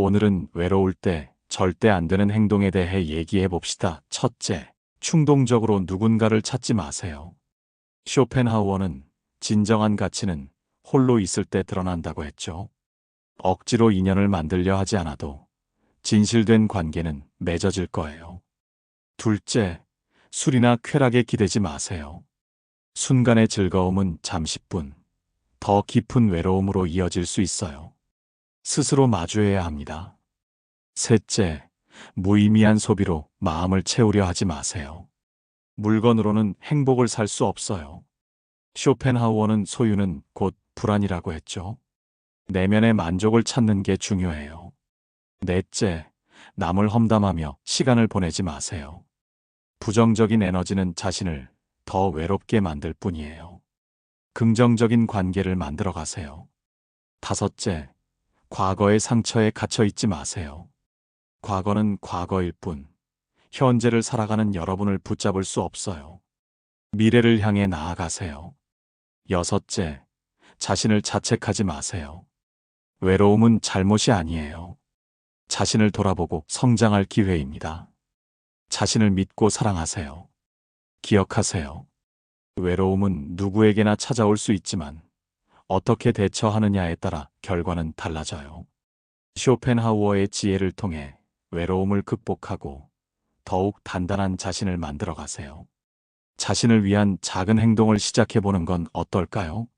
오늘은 외로울 때 절대 안 되는 행동에 대해 얘기해 봅시다. 첫째, 충동적으로 누군가를 찾지 마세요. 쇼펜하우어는 진정한 가치는 홀로 있을 때 드러난다고 했죠. 억지로 인연을 만들려 하지 않아도 진실된 관계는 맺어질 거예요. 둘째, 술이나 쾌락에 기대지 마세요. 순간의 즐거움은 잠시뿐, 더 깊은 외로움으로 이어질 수 있어요. 스스로 마주해야 합니다. 셋째, 무의미한 소비로 마음을 채우려 하지 마세요. 물건으로는 행복을 살 수 없어요. 쇼펜하우어는 소유는 곧 불안이라고 했죠. 내면의 만족을 찾는 게 중요해요. 넷째, 남을 험담하며 시간을 보내지 마세요. 부정적인 에너지는 자신을 더 외롭게 만들 뿐이에요. 긍정적인 관계를 만들어 가세요. 다섯째, 과거의 상처에 갇혀 있지 마세요. 과거는 과거일 뿐, 현재를 살아가는 여러분을 붙잡을 수 없어요. 미래를 향해 나아가세요. 여섯째, 자신을 자책하지 마세요. 외로움은 잘못이 아니에요. 자신을 돌아보고 성장할 기회입니다. 자신을 믿고 사랑하세요. 기억하세요. 외로움은 누구에게나 찾아올 수 있지만 어떻게 대처하느냐에 따라 결과는 달라져요. 쇼펜하우어의 지혜를 통해 외로움을 극복하고 더욱 단단한 자신을 만들어 가세요. 자신을 위한 작은 행동을 시작해 보는 건 어떨까요?